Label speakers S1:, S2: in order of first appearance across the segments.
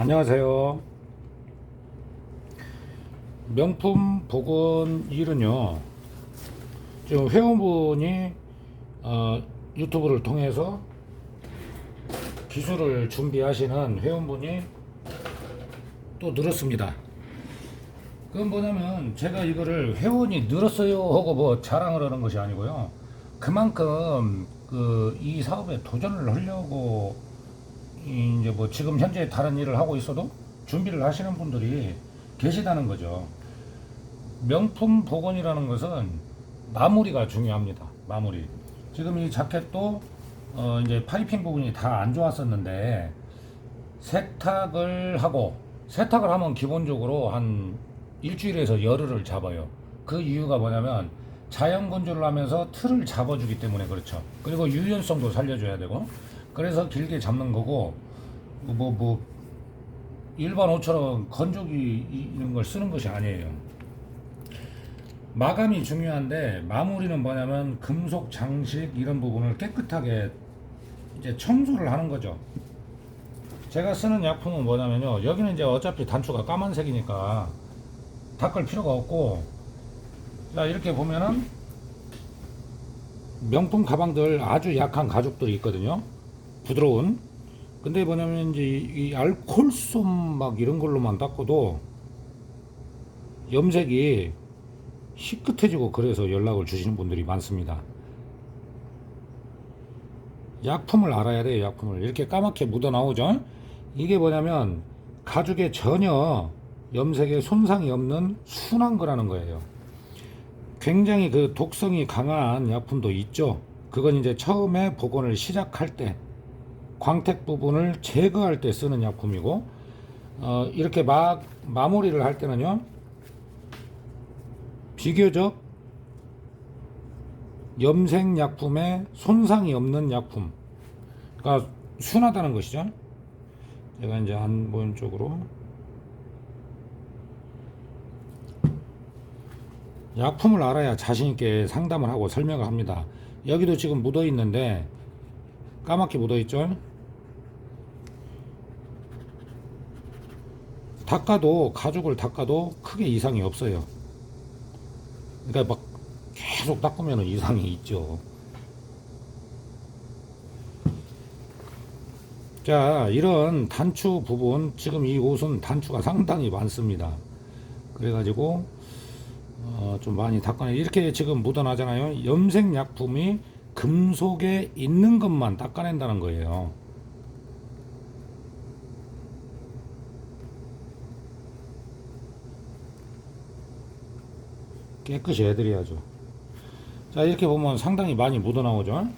S1: 안녕하세요. 명품 복원 일은요. 지금 회원분이 어, 유튜브를 통해서 기술을 준비하시는 회원분이 또 늘었습니다. 그건 뭐냐면 제가 이거를 회원이 늘었어요 하고 뭐 자랑을 하는 것이 아니고요. 그만큼 그 이 사업에 도전을 하려고 이 이제 뭐 지금 현재 다른 일을 하고 있어도 준비를 하시는 분들이 계시다는 거죠. 명품 복원이라는 것은 마무리가 중요합니다. 마무리. 지금 이 자켓도 어 이제 파이핑 부분이 다 안 좋았었는데 세탁을 하고 세탁을 하면 기본적으로 한 일주일에서 열흘을 잡아요. 그 이유가 뭐냐면 자연 건조를 하면서 틀을 잡아주기 때문에 그렇죠. 그리고 유연성도 살려줘야 되고 그래서 길게 잡는 거고 뭐뭐 일반 옷처럼 건조기 이런 걸 쓰는 것이 아니에요. 마감이 중요한데 마무리는 뭐냐면 금속 장식 이런 부분을 깨끗하게 이제 청소를 하는 거죠. 제가 쓰는 약품은 뭐냐면요. 여기는 이제 어차피 단추가 까만색이니까 닦을 필요가 없고 자 이렇게 보면은 명품 가방들 아주 약한 가죽들이 있거든요. 부드러운. 근데 뭐냐면 이제 이, 이 알콜솜 막 이런 걸로만 닦아도 염색이 희끗해지고 그래서 연락을 주시는 분들이 많습니다. 약품을 알아야 돼요, 약품을. 이렇게 까맣게 묻어 나오죠? 이게 뭐냐면 가죽에 전혀 염색에 손상이 없는 순한 거라는 거예요. 굉장히 그 독성이 강한 약품도 있죠. 그건 이제 처음에 복원을 시작할 때 광택 부분을 제거할 때 쓰는 약품이고 어, 이렇게 막 마무리를 할 때는요 비교적 염색 약품에 손상이 없는 약품 그러니까 순하다는 것이죠 제가 이제 안 보인 쪽으로 약품을 알아야 자신있게 상담을 하고 설명을 합니다. 여기도 지금 묻어 있는데, 까맣게 묻어 있죠? 닦아도, 가죽을 닦아도 크게 이상이 없어요. 그러니까 막 계속 닦으면 이상이 있죠. 자, 이런 단추 부분, 지금 이 옷은 단추가 상당히 많습니다. 그래가지고, 어, 좀 많이 닦아내. 이렇게 지금 묻어나잖아요. 염색 약품이 금속에 있는 것만 닦아낸다는 거예요. 깨끗이 해드려야죠. 자, 이렇게 보면 상당히 많이 묻어 나오죠.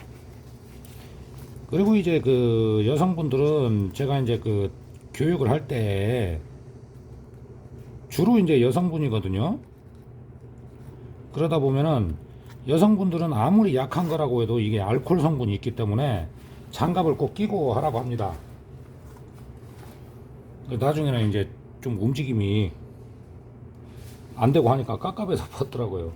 S1: 그리고 이제 그 여성분들은 제가 이제 그 교육을 할 때 주로 이제 여성분이거든요. 그러다 보면은 여성분들은 아무리 약한 거라고 해도 이게 알코올 성분이 있기 때문에 장갑을 꼭 끼고 하라고 합니다. 나중에는 이제 좀 움직임이 안 되고 하니까 깝깝해서 벗더라고요.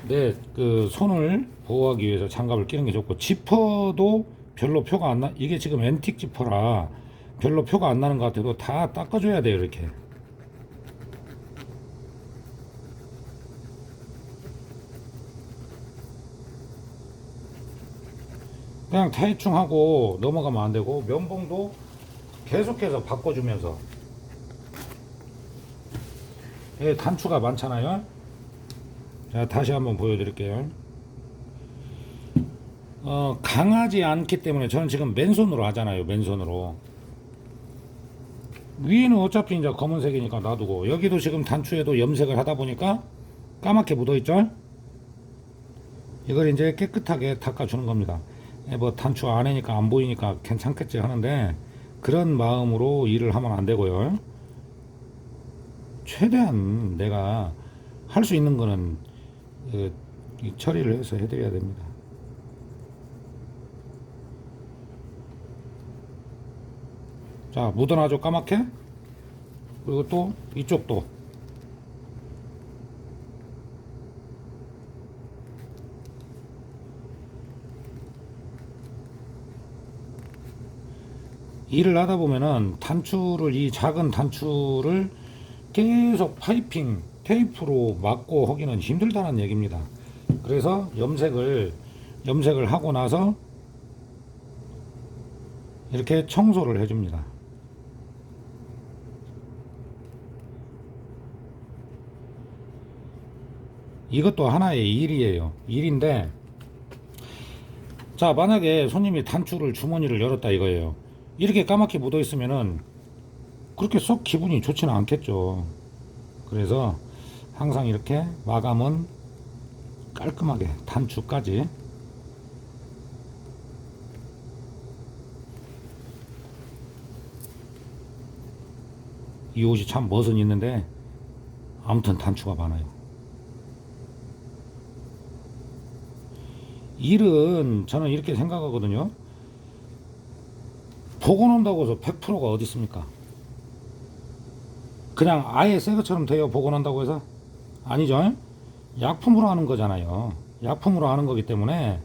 S1: 근데 그 손을 보호하기 위해서 장갑을 끼는 게 좋고 지퍼도 별로 표가 안 나. 이게 지금 앤틱 지퍼라 별로 표가 안 나는 것 같아도 다 닦아줘야 돼요 이렇게. 그냥 대충 하고 넘어가면 안 되고 면봉도 계속해서 바꿔주면서 예, 단추가 많잖아요. 자 다시 한번 보여드릴게요. 어, 강하지 않기 때문에 저는 지금 맨손으로 하잖아요. 맨손으로 위에는 어차피 이제 검은색이니까 놔두고 여기도 지금 단추에도 염색을 하다 보니까 까맣게 묻어있죠. 이걸 이제 깨끗하게 닦아주는 겁니다. 예, 뭐 단추 안에니까 안 보이니까 괜찮겠지 하는데 그런 마음으로 일을 하면 안 되고요. 최대한 내가 할 수 있는 거는 그, 이 처리를 해서 해드려야 됩니다. 자, 묻어나죠 까맣게? 그리고 또 이쪽도 일을 하다 보면은 단추를 이 작은 단추를 계속 파이핑 테이프로 막고 하기는 힘들다는 얘기입니다. 그래서 염색을 염색을 하고 나서 이렇게 청소를 해줍니다. 이것도 하나의 일이에요. 일인데, 자, 만약에 손님이 단추를 주머니를 열었다 이거예요. 이렇게 까맣게 묻어 있으면은 그렇게 썩 기분이 좋지는 않겠죠. 그래서 항상 이렇게 마감은 깔끔하게 단추까지 이 옷이 참 멋은 있는데 아무튼 단추가 많아요. 일은 저는 이렇게 생각하거든요. 보고 논다고 해서 100%가 어디 있습니까? 그냥 아예 새 것처럼 돼요. 논다고 해서 아니죠. 약품으로 하는 거잖아요. 약품으로 하는 거기 때문에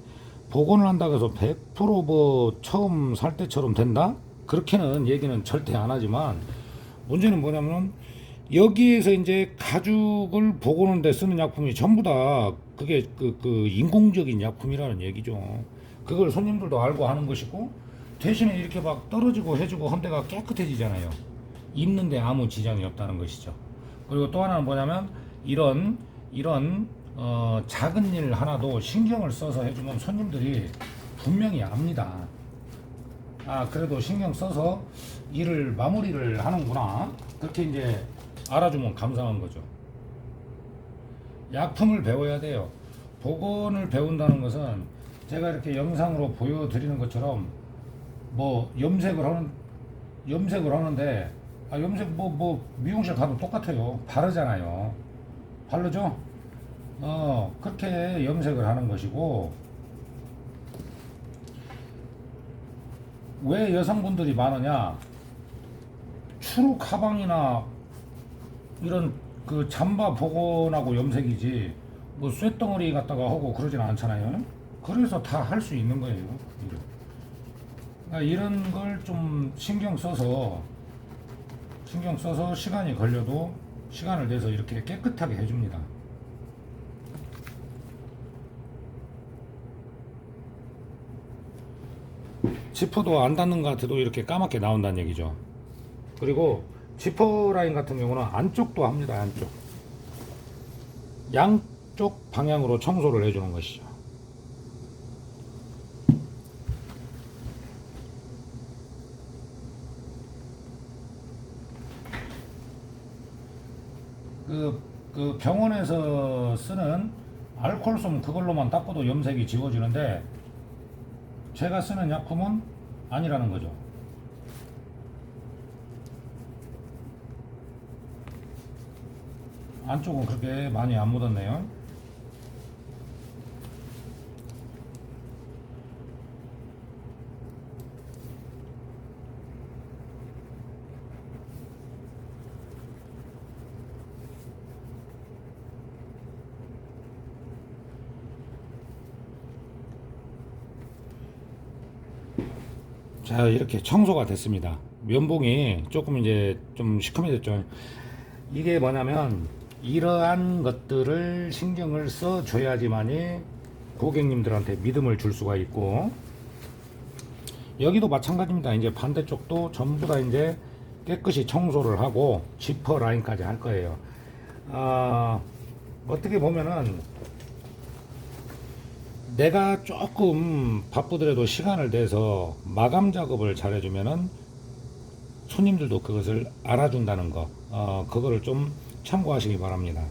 S1: 복원을 한다고 해서 100%뭐 처음 살 때처럼 된다? 그렇게는 얘기는 절대 안 하지만 문제는 뭐냐면 여기에서 이제 가죽을 복원하는데 쓰는 약품이 전부 다 그게 그, 그 인공적인 약품이라는 얘기죠. 그걸 손님들도 알고 하는 것이고 대신에 이렇게 막 떨어지고 해주고 한 데가 깨끗해지잖아요. 입는데 아무 지장이 없다는 것이죠. 그리고 또 하나는 뭐냐면 이런 이런 어, 작은 일 하나도 신경을 써서 해주면 손님들이 분명히 압니다. 아 그래도 신경 써서 일을 마무리를 하는구나 그렇게 이제 알아주면 감사한 거죠. 약품을 배워야 돼요. 복원을 배운다는 것은 제가 이렇게 영상으로 보여드리는 것처럼 뭐 염색을 하는 염색을 하는데 아 염색 뭐 뭐 미용실 가도 똑같아요. 바르잖아요. 바르죠? 어 그렇게 염색을 하는 것이고 왜 여성분들이 많으냐? 추루 가방이나 이런 그 잠바 복원하고 염색이지 뭐 쇳덩어리 갖다가 하고 그러진 않잖아요. 그래서 다 할 수 있는 거예요. 그러니까 이런 걸 좀 신경 써서 신경 써서 시간이 걸려도 시간을 내서 이렇게 깨끗하게 해줍니다. 지퍼도 안 닿는 것 같아도 이렇게 까맣게 나온다는 얘기죠. 그리고 지퍼 라인 같은 경우는 안쪽도 합니다. 안쪽. 양쪽 방향으로 청소를 해주는 것이죠. 그, 그 병원에서 쓰는 알코올솜 그걸로만 닦아도 염색이 지워지는데 제가 쓰는 약품은 아니라는 거죠. 안쪽은 그렇게 많이 안 묻었네요. 자 이렇게 청소가 됐습니다. 면봉이 조금 이제 좀 시커매졌죠. 이게 뭐냐면 이러한 것들을 신경을 써 줘야지만이 고객님들한테 믿음을 줄 수가 있고 여기도 마찬가지입니다. 이제 반대쪽도 전부 다 이제 깨끗이 청소를 하고 지퍼 라인까지 할 거예요. 아, 어떻게 보면은 내가 조금 바쁘더라도 시간을 내서 마감 작업을 잘 해주면은 손님들도 그것을 알아준다는 거, 어, 그거를 좀 참고하시기 바랍니다.